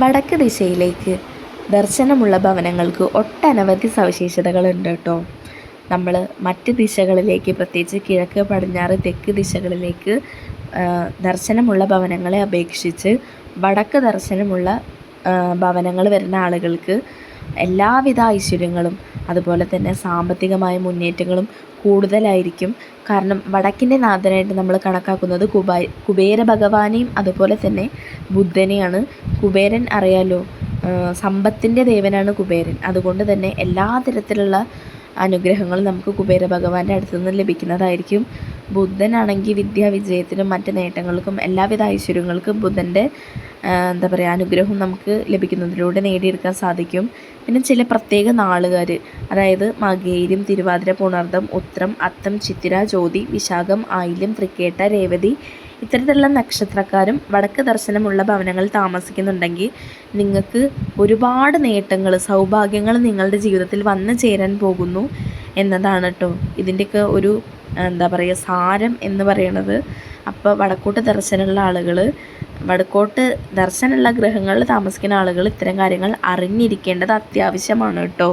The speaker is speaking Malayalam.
വടക്ക് ദിശയിലേക്ക് ദർശനമുള്ള ഭവനങ്ങൾക്ക് ഒട്ടനവധി സവിശേഷതകളുണ്ട് കേട്ടോ. നമ്മൾ മറ്റ് ദിശകളിലേക്ക് പ്രത്യേകിച്ച് കിഴക്ക് പടിഞ്ഞാറ് തെക്ക് ദിശകളിലേക്ക് ദർശനമുള്ള ഭവനങ്ങളെ അപേക്ഷിച്ച് വടക്ക് ദർശനമുള്ള ഭവനങ്ങൾ വരുന്ന ആളുകൾക്ക് എല്ലാവിധ ഐശ്വര്യങ്ങളും അതുപോലെ തന്നെ സാമ്പത്തികമായ മുന്നേറ്റങ്ങളും കൂടുതലായിരിക്കും. കാരണം വടക്കിന്റെ നാഥനായിട്ട് നമ്മൾ കണക്കാക്കുന്നത് കുബാ കുബേര ഭഗവാനെയും അതുപോലെ തന്നെ ബുദ്ധനെയാണ്. കുബേരൻ അറിയാലോ സമ്പത്തിന്റെ ദേവനാണ് കുബേരൻ. അതുകൊണ്ട് തന്നെ എല്ലാ തരത്തിലുള്ള അനുഗ്രഹങ്ങളും നമുക്ക് കുബേര ഭഗവാന്റെ അടുത്ത് നിന്ന് ലഭിക്കുന്നതായിരിക്കും. ബുദ്ധനാണെങ്കിൽ വിദ്യാ വിജയത്തിനും മറ്റ് നേട്ടങ്ങൾക്കും എല്ലാവിധ ഐശ്വര്യങ്ങൾക്കും ബുദ്ധന്റെ എന്താ പറയുക അനുഗ്രഹം നമുക്ക് ലഭിക്കുന്നതിലൂടെ നേടിയെടുക്കാൻ സാധിക്കും. പിന്നെ ചില പ്രത്യേക നാളുകാർ അതായത് മകേരും തിരുവാതിര പുണർദം ഉത്രം അത്തം ചിത്തിര ജ്യോതി വിശാഖം ആയില്യം തൃക്കേട്ട രേവതി ഇത്തരത്തിലുള്ള നക്ഷത്രക്കാരും വടക്ക് ദർശനമുള്ള ഭവനങ്ങളിൽ താമസിക്കുന്നുണ്ടെങ്കിൽ നിങ്ങൾക്ക് ഒരുപാട് നേട്ടങ്ങൾ സൗഭാഗ്യങ്ങൾ നിങ്ങളുടെ ജീവിതത്തിൽ വന്നു ചേരാൻ പോകുന്നു എന്നതാണ് കേട്ടോ ഇതിന്റെയൊക്കെ ഒരു എന്താ പറയുക സാരം എന്ന് പറയണത്. അപ്പോൾ വടക്കോട്ട് ദർശനമുള്ള ആളുകൾ വടക്കോട്ട് ദർശനമുള്ള ഗ്രഹങ്ങളിൽ താമസിക്കുന്ന ആളുകൾ ഇത്തരം കാര്യങ്ങൾ അറിഞ്ഞിരിക്കേണ്ടത് അത്യാവശ്യമാണ് കേട്ടോ.